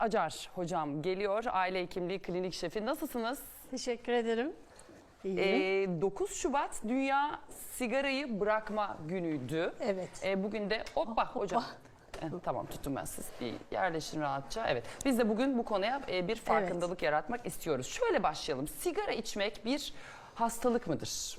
Acar hocam geliyor. Aile hekimliği klinik şefi. Nasılsınız? Teşekkür ederim. İyiyim. Ee, 9 Şubat Dünya Sigarayı Bırakma Günü'ydü. evet. Ee, bugün de hoppa hocam. Eh, tamam tuttum ben siz. Bir yerleşin rahatça. Evet. Biz de bugün bu konuya e, bir farkındalık yaratmak istiyoruz. Şöyle başlayalım. Sigara içmek bir hastalık mıdır?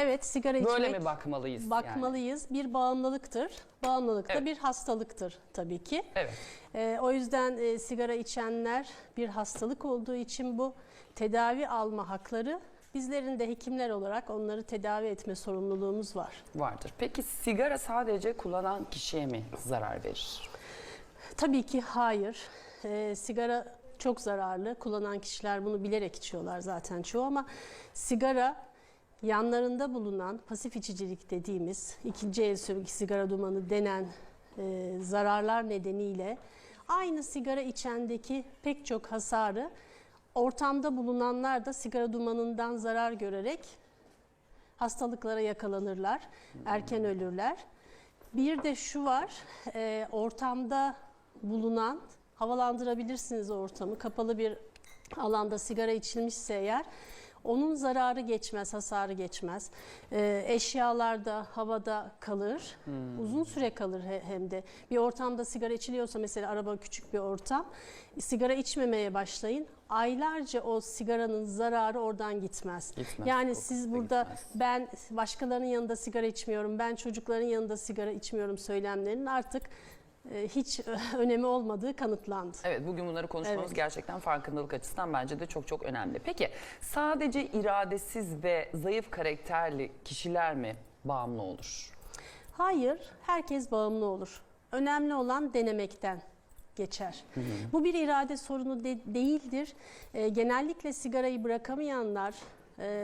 Evet, sigara içmek Böyle mi bakmalıyız? yani? bakmalıyız. Bir bağımlılıktır. Bağımlılık da Evet. bir hastalıktır tabii ki. Evet. Ee, o yüzden e, sigara içenler bir hastalık olduğu için bu tedavi alma hakları bizlerin de hekimler olarak onları tedavi etme sorumluluğumuz var. Vardır. Peki sigara sadece kullanan kişiye mi zarar verir? Tabii ki hayır. Ee, sigara çok zararlı. Kullanan kişiler bunu bilerek içiyorlar zaten çoğu ama sigara yanlarında bulunan pasif içicilik dediğimiz ikinci el sürgü sigara dumanı denen e, zararlar nedeniyle aynı sigara içendeki pek çok hasarı ortamda bulunanlar da sigara dumanından zarar görerek hastalıklara yakalanırlar, erken ölürler. Bir de şu var, e, ortamda bulunan, havalandırabilirsiniz ortamı, kapalı bir alanda sigara içilmişse eğer, onun zararı geçmez, hasarı geçmez. E, eşyalarda, havada kalır, uzun süre kalır he- hem de. Bir ortamda sigara içiliyorsa mesela araba küçük bir ortam, sigara içmemeye başlayın. Aylarca o sigaranın zararı oradan gitmez. Gitmez, Yani siz da burada gitmez. ben başkalarının yanında sigara içmiyorum, ben çocukların yanında sigara içmiyorum söylemlerinin artık hiç önemi olmadığı kanıtlandı. Evet bugün bunları konuşmamız Evet. gerçekten farkındalık açısından bence de çok çok önemli. Peki sadece iradesiz ve zayıf karakterli kişiler mi bağımlı olur? Hayır, herkes bağımlı olur. Önemli olan denemekten geçer. Bu bir irade sorunu de- değildir. E, genellikle sigarayı bırakamayanlar e,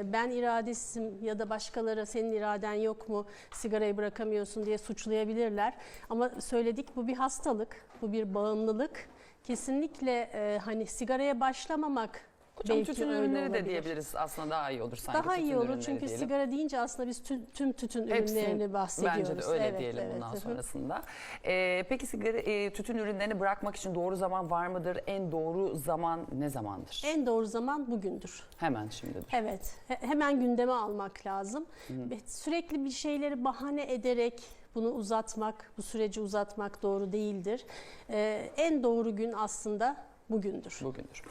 ben iradesizim ya da başkaları senin iraden yok mu sigarayı bırakamıyorsun diye suçlayabilirler. Ama söyledik bu bir hastalık, bu bir bağımlılık. Kesinlikle e, hani sigaraya başlamamak Hocam belki tütün öyle ürünleri de diyebiliriz aslında daha iyi olur sanki. Daha tütün iyi olur çünkü diyelim. sigara deyince aslında biz tüm, tüm tütün Hepsini- ürünlerini bahsediyoruz. Bence de öyle Evet, diyelim evet. bundan Hı hı. sonrasında. Ee, peki sigara, e, tütün ürünlerini bırakmak için doğru zaman var mıdır? En doğru zaman ne zamandır? En doğru zaman bugündür. Hemen şimdidir. Evet, he- hemen gündeme almak lazım. Ve Sürekli bir şeyleri bahane ederek bunu uzatmak, bu süreci uzatmak doğru değildir. Ee, en doğru gün aslında bugündür. Bugündür.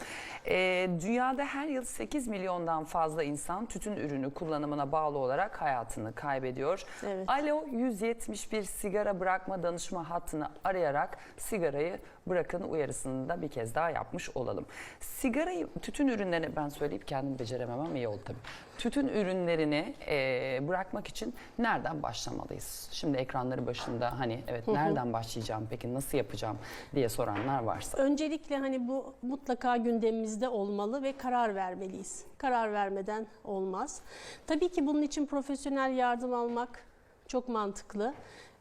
Ee, dünyada her yıl 8 milyondan fazla insan tütün ürünü kullanımına bağlı olarak hayatını kaybediyor. Evet. Alo 171 sigara bırakma danışma hattını arayarak sigarayı bırakın uyarısını da bir kez daha yapmış olalım. Sigarayı, tütün ürünlerini ben söyleyip kendim beceremem ama iyi oldu tabii. Tütün ürünlerini e, bırakmak için nereden başlamalıyız? Şimdi ekranları başında hani evet nereden başlayacağım peki nasıl yapacağım diye soranlar varsa. Öncelikle hani bu mutlaka gündemimizde olmalı ve karar vermeliyiz. Karar vermeden olmaz. Tabii ki bunun için profesyonel yardım almak çok mantıklı.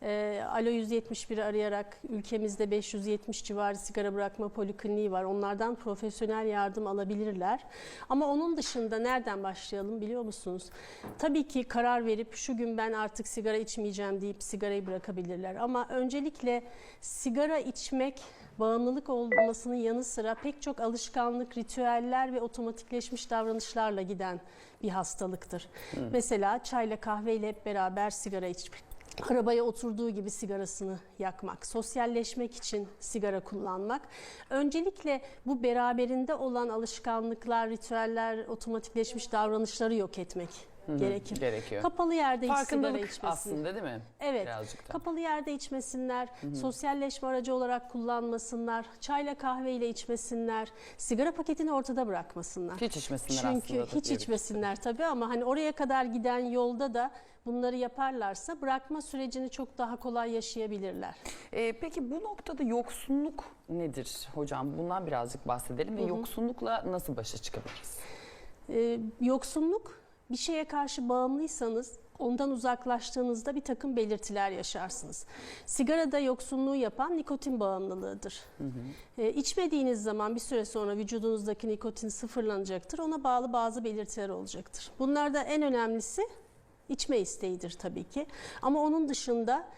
Ee, Alo 171'i arayarak ülkemizde 570 civarı sigara bırakma polikliniği var. Onlardan profesyonel yardım alabilirler. Ama onun dışında nereden başlayalım biliyor musunuz? Tabii ki karar verip şu gün ben artık sigara içmeyeceğim deyip sigarayı bırakabilirler. Ama öncelikle sigara içmek bağımlılık olmasının yanı sıra pek çok alışkanlık, ritüeller ve otomatikleşmiş davranışlarla giden bir hastalıktır. Mesela çayla kahveyle hep beraber sigara içmek. Arabaya oturduğu gibi sigarasını yakmak, sosyalleşmek için sigara kullanmak. Öncelikle bu beraberinde olan alışkanlıklar, ritüeller, otomatikleşmiş davranışları yok etmek gerekir. gerekiyor. Kapalı yerde hiç sigara içmesin. aslında değil mi? Evet. Birazcık da. Kapalı yerde içmesinler, sosyalleşme aracı olarak kullanmasınlar, çayla kahveyle içmesinler, sigara paketini ortada bırakmasınlar. Hiç içmesinler Çünkü aslında da hiç içmesinler tabii ama hani oraya kadar giden yolda da bunları yaparlarsa bırakma sürecini çok daha kolay yaşayabilirler. Ee, peki bu noktada yoksunluk nedir hocam? Bundan birazcık bahsedelim ve yoksunlukla nasıl başa çıkabiliriz? Ee, yoksunluk bir şeye karşı bağımlıysanız ondan uzaklaştığınızda bir takım belirtiler yaşarsınız. Sigarada yoksunluğu yapan nikotin bağımlılığıdır. Ee, içmediğiniz zaman bir süre sonra vücudunuzdaki nikotin sıfırlanacaktır. Ona bağlı bazı belirtiler olacaktır. Bunlarda en önemlisi içme isteğidir tabii ki. Ama onun dışında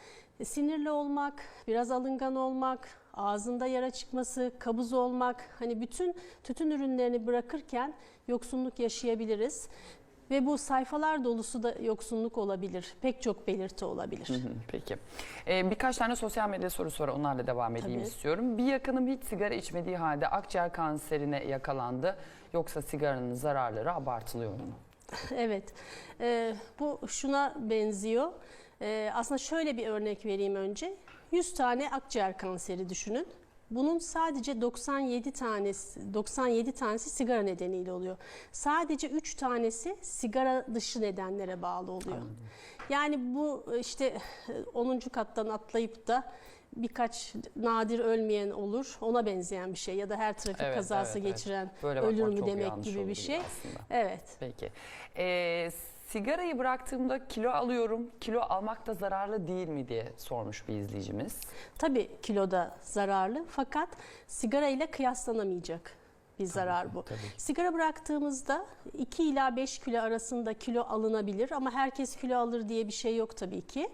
e, sinirli olmak, biraz alıngan olmak, ağzında yara çıkması, kabız olmak, hani bütün tütün ürünlerini bırakırken yoksunluk yaşayabiliriz. Ve bu sayfalar dolusu da yoksunluk olabilir. Pek çok belirti olabilir. Hı, Peki. Ee, birkaç tane sosyal medya sorusu var. Onlarla devam edeyim Tabii. istiyorum. Bir yakınım hiç sigara içmediği halde akciğer kanserine yakalandı. Yoksa sigaranın zararları abartılıyor mu? Evet, Ee, bu şuna benziyor. Ee, aslında şöyle bir örnek vereyim önce. 100 tane akciğer kanseri düşünün. Bunun sadece 97 tanesi 97 tanesi sigara nedeniyle oluyor. Sadece 3 tanesi sigara dışı nedenlere bağlı oluyor. Yani bu işte 10. kattan atlayıp da birkaç nadir ölmeyen olur. Ona benzeyen bir şey ya da her trafik Evet, kazası evet, evet. geçiren Böyle ölür mü demek gibi bir şey. aslında. Evet. Peki. Ee, sigarayı bıraktığımda kilo alıyorum. Kilo almak da zararlı değil mi diye sormuş bir izleyicimiz. Tabii kiloda zararlı fakat sigara ile kıyaslanamayacak bir zarar bu. Tabii. Sigara bıraktığımızda 2 ila 5 kilo arasında kilo alınabilir ama herkes kilo alır diye bir şey yok tabii ki.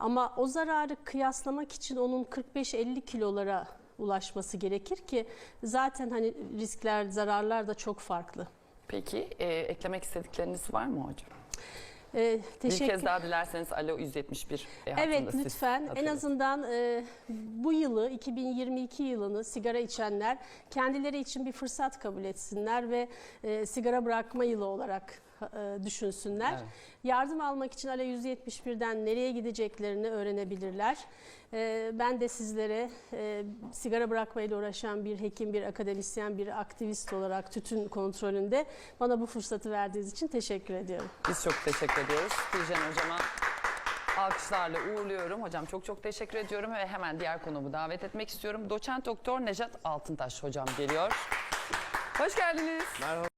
Ama o zararı kıyaslamak için onun 45-50 kilolara ulaşması gerekir ki zaten hani riskler, zararlar da çok farklı. Peki e, eklemek istedikleriniz var mı hocam? Ee, Bir teşekkür kez daha dilerseniz Alo 171 e, Evet lütfen. En azından e, bu yılı 2022 yılını sigara içenler kendileri için bir fırsat kabul etsinler ve e, sigara bırakma yılı olarak e, düşünsünler. Evet. Yardım almak için ALA 171'den nereye gideceklerini öğrenebilirler. E, ben de sizlere e, sigara bırakmayla uğraşan bir hekim, bir akademisyen, bir aktivist olarak tütün kontrolünde bana bu fırsatı verdiğiniz için teşekkür ediyorum. Biz çok teşekkür ediyoruz. Gülcan Hocam'a alkışlarla uğurluyorum. Hocam çok çok teşekkür ediyorum ve hemen diğer konumu davet etmek istiyorum. Doçent Doktor Nejat Altıntaş hocam geliyor. Hoş geldiniz. Merhaba